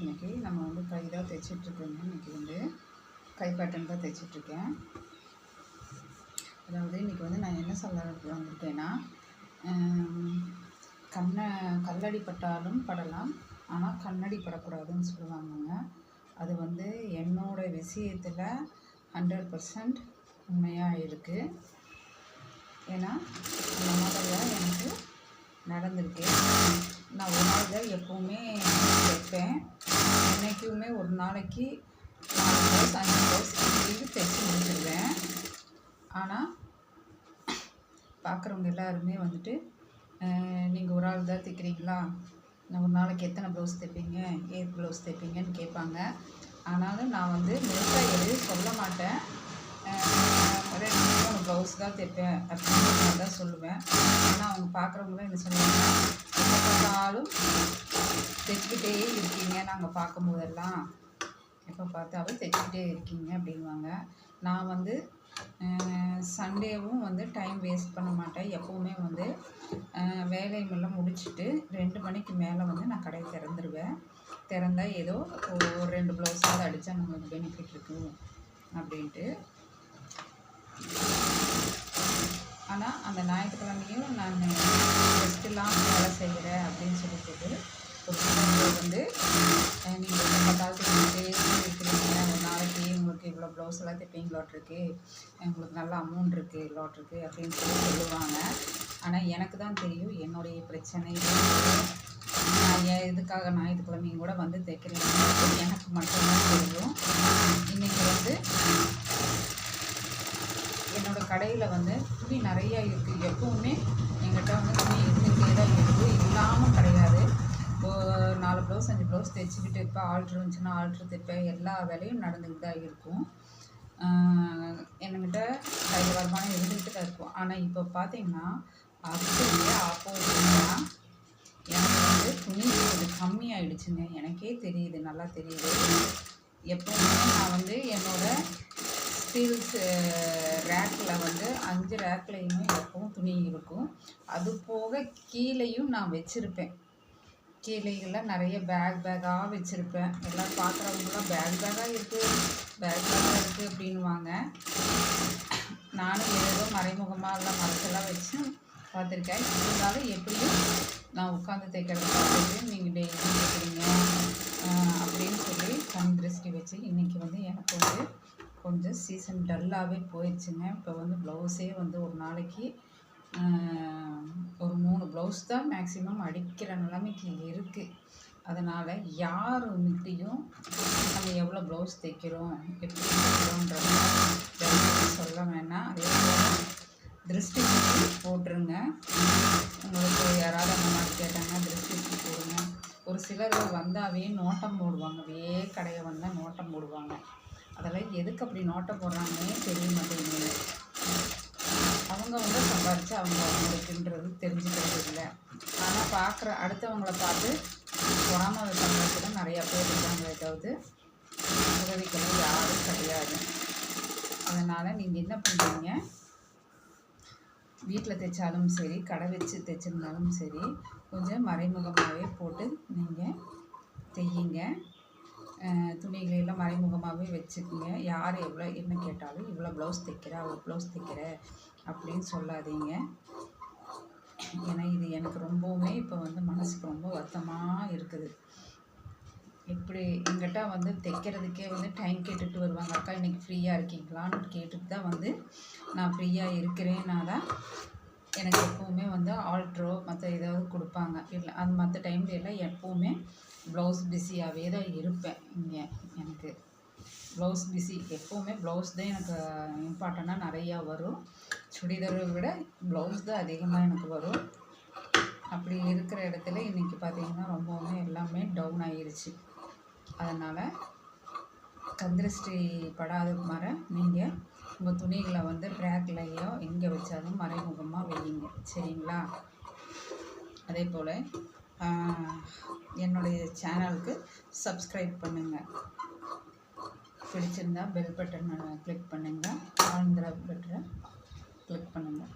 இன்றைக்கி நம்ம வந்து கை தான் தைச்சிட்ருக்கோங்க இன்றைக்கி வந்து கை பேட்டன் தான் தைச்சிட்ருக்கேன். அதாவது இன்றைக்கி வந்து நான் என்ன சொல்ல வந்திருக்கேன்னா கண்ணை கல்லடி பட்டாலும் படலாம் ஆனால் கண்ணடி படக்கூடாதுன்னு சொல்லுவாங்கங்க. அது வந்து என்னோட விஷயத்தில் ஹண்ட்ரட் பர்சன்ட் உண்மையாக இருக்குது ஏன்னா அந்த மாதிரிலாம் எனக்கு நடந்திருக்கு. நான் ஒரு நாள் தான் எப்போவுமே தைப்பேன் என்றைக்குமே ஒரு நாளைக்கு நாலு ப்ளவுஸ் அஞ்சு ப்ளவுஸ் இப்படி தைச்சி முடிச்சிடுவேன் ஆனால் பார்க்குறவங்க எல்லாருமே வந்துட்டு நீங்கள் ஒரு ஆள் தான் தைக்கிறீங்களா? நான் ஒரு நாளைக்கு எத்தனை ப்ளவுஸ் தைப்பீங்க? ஏது ப்ளவுஸ் தைப்பீங்கன்னு கேட்பாங்க. ஆனாலும் நான் வந்து முழுசாக எதுவும் சொல்ல மாட்டேன். ரெண்டு மூணு ப்ளவுஸ் தான் தைப்பேன் அப்படின்ற மாதிரி தான் சொல்லுவேன். ஆனால் அவங்க பார்க்குறவங்களும் என்ன சொல்லுவாங்க பார்த்தாலும் தைச்சிக்கிட்டே இருக்கீங்க. நாங்கள் பார்க்கும்போதெல்லாம் எப்போ பார்த்தாலும் தைச்சிக்கிட்டே இருக்கீங்க அப்படின்வாங்க. நான் வந்து சண்டேவும் வந்து டைம் வேஸ்ட் பண்ண மாட்டேன். எப்போவுமே வந்து வேலையுமெல்லாம் முடிச்சுட்டு ரெண்டு மணிக்கு மேலே வந்து நான் கடையை திறந்துருவேன். திறந்தால் ஏதோ ஒரு ரெண்டு ப்ளவுஸாவது அடித்தா நம்மளுக்கு பெனிஃபிட் இருக்கும் அப்படின்ட்டு. ஆனால் அந்த ஞாயிற்றுக்கிழமையும் நான் ரெஸ்ட் இல்லாமல் வேலை செய்கிறேன் அப்படின்னு சொல்லிட்டு ஒரு வந்து நீங்கள் பத்தாவது பார்த்தாலும் இருக்கிறீங்க ஒரு நாளைக்கு உங்களுக்கு இவ்வளோ ப்ளவுஸ் எல்லாம் தைப்பீங்களாட்ருக்கு உங்களுக்கு நல்ல அமௌண்ட் இருக்குது இவ்வளோட்ருக்கு அப்படின்னு சொல்லி சொல்லுவாங்க. ஆனால் எனக்கு தான் தெரியும் என்னுடைய பிரச்சனை. நான் இதுக்காக ஞாயிற்றுக்கிழமையும் கூட வந்து தைக்கிறேன் எனக்கு மட்டும்தான் தெரியும். இன்றைக்கி வந்து என்னோடய கடையில் வந்து துணி நிறையா இருக்குது எப்போவுமே எங்கிட்ட வந்து துணி இருந்துகிட்டே இருக்குது இல்லாமல் கிடையாது. நாலு ப்ளவுஸ் அஞ்சு ப்ளவுஸ் தைச்சிக்கிட்டு இருப்பேன் ஆல்ட்ரு இருந்துச்சுன்னா ஆல்ட்ரு தைப்பேன் எல்லா வேலையும் நடந்துக்கிட்டு தான் இருக்கும். என்கிட்ட கையில் வருமானம் இருந்துக்கிட்டு தான் இருக்கும். ஆனால் இப்போ பார்த்தீங்கன்னா அப்படியே ஆப்போசிட்டாக எனக்கு வந்து துணி கொஞ்சம் கம்மியாயிடுச்சுங்க. எனக்கே தெரியுது நல்லா தெரியுது. எப்போவுமே நான் வந்து என்னோட ஸ்டீல்ஸ் eh, ரேக்கில் வந்து அஞ்சு ரேக்லேயுமே எப்பவும் துணி இருக்கும் அது போக கீழேயும் நான் வச்சுருப்பேன். கீழேயெல்லாம் நிறைய பேக் பேக்காக வச்சுருப்பேன். எல்லாம் பார்க்குறவங்களாம் பேக் பேக்காக இருக்குது பேக் பேக்காக இருக்குது அப்படின்வாங்க நானும் ஏதோ மறைமுகமாக எல்லாம் மரத்தெல்லாம் வச்சு பார்த்துருக்கேன். இருந்தாலும் எப்படியும் நான் உட்காந்து தைக்கிறது பார்த்துட்டு நீங்கள் டெய்லி தைக்கிறீங்க அப்படின்னு சொல்லி கண் திருஷ்டி வச்சு இன்றைக்கி வந்து எனக்கு வந்து சீசன் டல்லாகவே போயிடுச்சுங்க. இப்போ வந்து ப்ளவுஸே வந்து ஒரு நாளைக்கு ஒரு மூணு ப்ளவுஸ் தான் மேக்ஸிமம் அடிக்கிற நிலைமைக்கு இருக்குது அதனால் யார் வந்துட்டையும் நம்ம எவ்வளோ ப்ளவுஸ் தைக்கிறோம் எப்படி தைக்கிறோன்றத சொல்ல வேணாம். அதே போல் திருஷ்டி போட்டுருங்க. உங்களுக்கு யாராவது அந்த மாதிரி கேட்டாங்கன்னா திருஷ்டி போடுங்க. ஒரு சிலர் வந்தாவே நோட்டம் போடுவாங்க. வே கடையை வந்தால் நோட்டம் போடுவாங்க. அதெல்லாம் எதுக்கு அப்படி நோட்டை போடுறாங்கன்னே தெரிய மாட்டேங்குது. அவங்க வந்து சம்பாரித்து அவங்க அவங்களுக்குன்றது தெரிஞ்சுக்கிறது இல்லை. ஆனால் பார்க்குற அடுத்தவங்கள பார்த்து பொறாமல் பண்ணுறதுக்கு நிறையா பேர் இருக்காங்களே தவிர்த்து உதவிக்கெல்லாம் யாரும் கிடையாது. அதனால் நீங்கள் என்ன பண்ணுறீங்க வீட்டில் தைச்சாலும் சரி கடை வச்சு தைச்சிருந்தாலும் சரி கொஞ்சம் மறைமுகமாகவே போட்டு நீங்கள் தையுங்க துணிகளை எல்லாம் மறைமுகமாகவே வச்சுக்கோங்க. யார் எவ்வளோ என்ன கேட்டாலும் இவ்வளோ ப்ளவுஸ் தைக்கிற அவ்வளோ ப்ளவுஸ் தைக்கிற அப்படின்னு சொல்லாதீங்க. ஏன்னா இது எனக்கு ரொம்பவுமே இப்போ வந்து மனசுக்கு ரொம்ப வருத்தமாக இருக்குது. இப்படி எங்கிட்ட வந்து தைக்கிறதுக்கே வந்து டைம் கேட்டுட்டு வருவாங்க. அக்கா இன்றைக்கி ஃப்ரீயாக இருக்கீங்களான்னு கேட்டுட்டு தான் வந்து நான் ஃப்ரீயாக இருக்கிறேன்னா தான் எனக்கு எப்போவுமே வந்து ஆல்ட்ரோ மற்ற ஏதாவது கொடுப்பாங்க. இல்லை அது மற்ற டைம்ல எல்லாம் எப்போவுமே ப்ளவுஸ் பிஸியாகவே தான் இருப்பேன் இங்கே எனக்கு. ப்ளவுஸ் பிஸி எப்போவுமே ப்ளவுஸ் தான் எனக்கு இம்பார்ட்டண்ட்டாக நிறையா வரும். சுடிதாரை விட ப்ளவுஸ் தான் அதிகமாக எனக்கு வரும். அப்படி இருக்கிற இடத்துல இன்றைக்கி பார்த்திங்கன்னா ரொம்பவுமே எல்லாமே டவுன் ஆகிருச்சு அதனால் சந்திரஸ்ரீ படாத மாதிரி நீங்கள் உங்கள் துணிகளை வந்து ட்ராக்லையோ எங்கே வச்சாலும் மறைமுகமாக வையுங்க சரிங்களா? அதே போல் என்னுடைய சேனலுக்கு சப்ஸ்கிரைப் பண்ணுங்கள் பிடிச்சிருந்தா பெல் பட்டனை கிளிக் பண்ணுங்கள் ஆந்திரா பட்டனை கிளிக் பண்ணுங்கள்